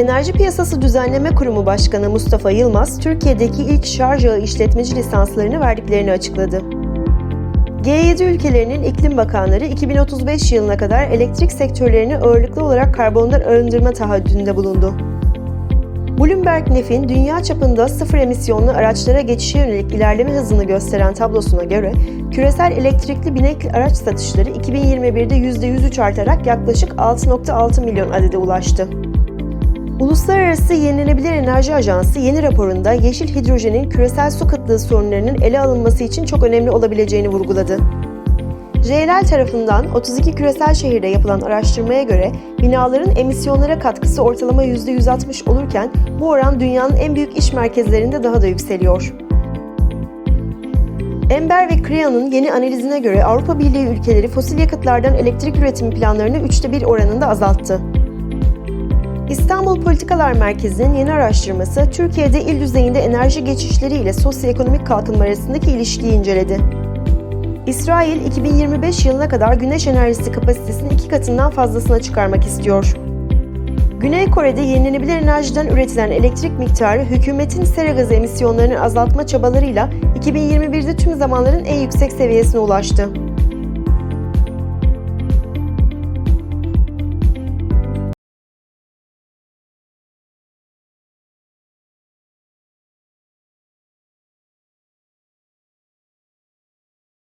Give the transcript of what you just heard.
Enerji Piyasası Düzenleme Kurumu Başkanı Mustafa Yılmaz, Türkiye'deki ilk şarj ağı işletmeci lisanslarını verdiklerini açıkladı. G7 ülkelerinin iklim bakanları 2035 yılına kadar elektrik sektörlerini ağırlıklı olarak karbondan arındırma taahhüdünde bulundu. Bloomberg Nef'in dünya çapında sıfır emisyonlu araçlara geçişe yönelik ilerleme hızını gösteren tablosuna göre küresel elektrikli binek araç satışları 2021'de %103 artarak yaklaşık 6.6 milyon adede ulaştı. Uluslararası Yenilenebilir Enerji Ajansı yeni raporunda yeşil hidrojenin küresel su kıtlığı sorunlarının ele alınması için çok önemli olabileceğini vurguladı. JLL tarafından 32 küresel şehirde yapılan araştırmaya göre binaların emisyonlara katkısı ortalama %160 olurken bu oran dünyanın en büyük iş merkezlerinde daha da yükseliyor. Ember ve Crean'ın yeni analizine göre Avrupa Birliği ülkeleri fosil yakıtlardan elektrik üretimi planlarını üçte bir oranında azalttı. İstanbul Politikalar Merkezi'nin yeni araştırması, Türkiye'de il düzeyinde enerji geçişleri ile sosyoekonomik kalkınma arasındaki ilişkiyi inceledi. İsrail, 2025 yılına kadar güneş enerjisi kapasitesini iki katından fazlasına çıkarmak istiyor. Güney Kore'de yenilenebilir enerjiden üretilen elektrik miktarı hükümetin sera gazı emisyonlarını azaltma çabalarıyla 2021'de tüm zamanların en yüksek seviyesine ulaştı.